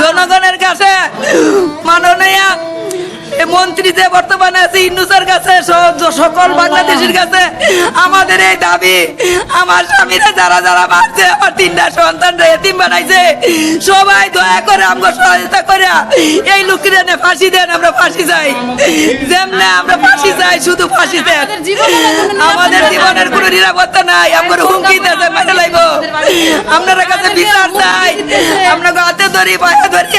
জনগণের কাছে মাননীয় মন্ত্রী যে বর্তমানে আছে কাছে সকল বাংলাদেশের কাছে আমাদের এই দাবি আমার স্বামীরা যারা যারা মারছে আমার তিনটা সন্তানরা এতিম বানাইছে সবাই দয়া করে আমাকে সহায়তা করে এই লোকের ফাঁসি দেন আমরা ফাঁসি চাই। যেমনে আমরা ফাঁসি চাই শুধু ফাঁসি দেন। আমাদের জীবনের কোনো নিরাপত্তা নাই। আমার হুমকি মেনে লাইব। আপনার কাছে বিচার চাই। আপনাকে হাতে ধরি পায়ে ধরি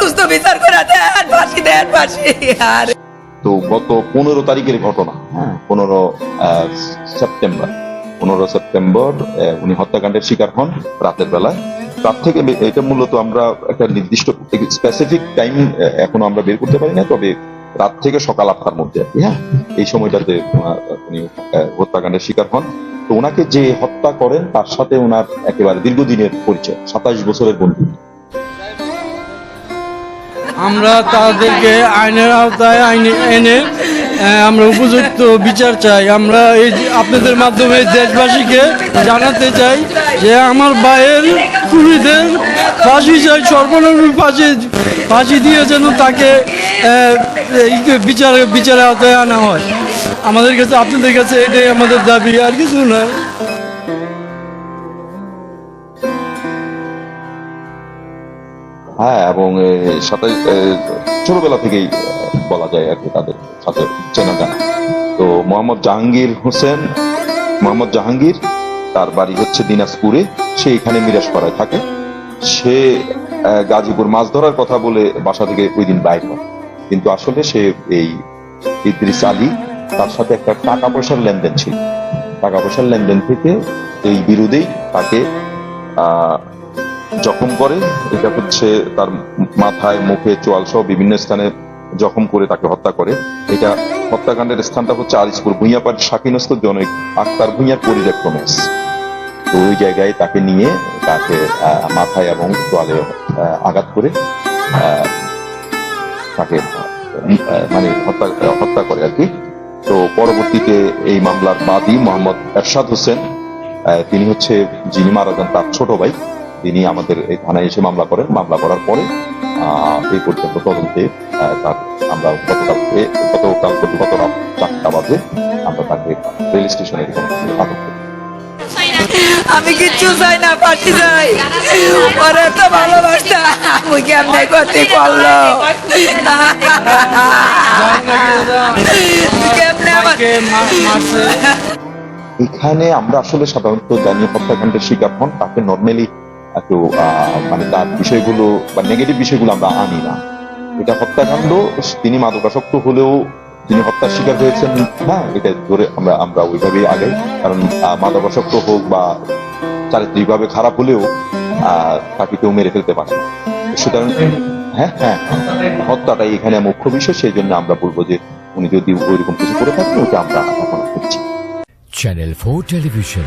সুস্থ বিচার করে আর। তো গত পনেরো তারিখের ঘটনা হ্যাঁ পনেরো সেপ্টেম্বর। পনেরো সেপ্টেম্বর উনি হত্যাকাণ্ডের শিকার হন রাতের বেলায়। রাত থেকে এটা মূলত আমরা একটা নির্দিষ্ট স্পেসিফিক টাইম এখনও আমরা বের করতে পারি না তবে রাত থেকে সকাল আটটার মধ্যে আর কি, হ্যাঁ এই সময়টাতে উনি হত্যাকাণ্ডের শিকার হন। তো ওনাকে যে হত্যা করেন তার সাথে ওনার একেবারে দীর্ঘদিনের পরিচয় সাতাশ বছরের বন্ধু। আমরা তাদেরকে আইনের আওতায় আইনে এনে আমরা উপযুক্ত বিচার চাই। আমরা এই আপনাদের মাধ্যমে দেশবাসীকে জানাতে চাই যে আমার ভাইয়ের খুনিদের ফাঁসি চাই সর্বনিম্ন ফাঁসি ফাঁসি দিয়ে যেন তাকে বিচার, বিচারের আওতায় আনা হয়। আমাদের কাছে, আপনাদের কাছে এটাই আমাদের দাবি, আর কিছু নয়। এবং সাথে ছোটবেলা থেকেই বলা যায় আর কি তাদের সাথে চেনা জানা তো মোহাম্মদ জাহাঙ্গীর হোসেন, মোহাম্মদ জাহাঙ্গীর, তার বাড়ি হচ্ছে দিনাজপুরে, সে এখানে মিরাজপাড়ায় থাকে। সে গাজীপুর মাছ ধরার কথা বলে বাসা থেকে ওই দিন বাইর হয়। কিন্তু আসলে সে এই ইদ্রিস আলী, তার সাথে একটা টাকা পয়সার লেনদেন ছিল। টাকা পয়সার লেনদেন থেকে এই বিরোধেই তাকে জখম করে এটা হচ্ছে তার মাথায় মুখে চোয়াল সহ বিভিন্ন স্থানে জখম করে তাকে হত্যা করে। এটা হত্যাকাণ্ডের স্থানটা হচ্ছে আরিসপুর ভুঁইয়াপাড় শাকিনস্থ জনক আক্তার ভুঁইয়ার পরিত্যক্ত মেস তো ওই জায়গায় তাকে নিয়ে তাকে মাথায় এবং আহ, আঘাত করে তাকে মানে হত্যা হত্যা করে আর কি। তো পরবর্তীতে এই মামলার বাদী মোহাম্মদ এরশাদ হোসেন তিনি হচ্ছে যিনি মারা যান তার ছোট ভাই। তিনি আমাদের এই থানায় এসে মামলা করেন। মামলা করার পরে আহ, এই পর্যন্ত তদন্তে তার আমরা গতকালকে গতকাল গত রাত চারটা বাজে আমরা তাকে রেল স্টেশনে আটক করি। আমি কিচ্ছু চাই না ফাঁসি চাই। ওরে তো ভালোবাসতা আমি কেমনে করতে পারল এখানে আমরা আসলে সাধারণত জানি হত্যাকাণ্ডের শিকার হন তাকে নর্মালি আহ, মানে তার বিষয়গুলো বা নেগেটিভ বিষয়গুলো আমরা আনি না। এটা হত্যাকাণ্ড তিনি মাদকাসক্ত হলেও তিনি হত্যার শিকার হয়েছেন হ্যাঁ এটা ধরে আমরা আমরা ওইভাবেই আগে। কারণ মাদকাসক্ত হোক বা চারিত্রিকভাবে খারাপ হলেও তাকে কেউ মেরে ফেলতে পারে না। সুতরাং হ্যাঁ হ্যাঁ হত্যাটাই এখানে মুখ্য বিষয় সেই জন্য আমরা বলব যে উনি যদি ওইরকম কিছু করে থাকেন ওটা আমরা channel four television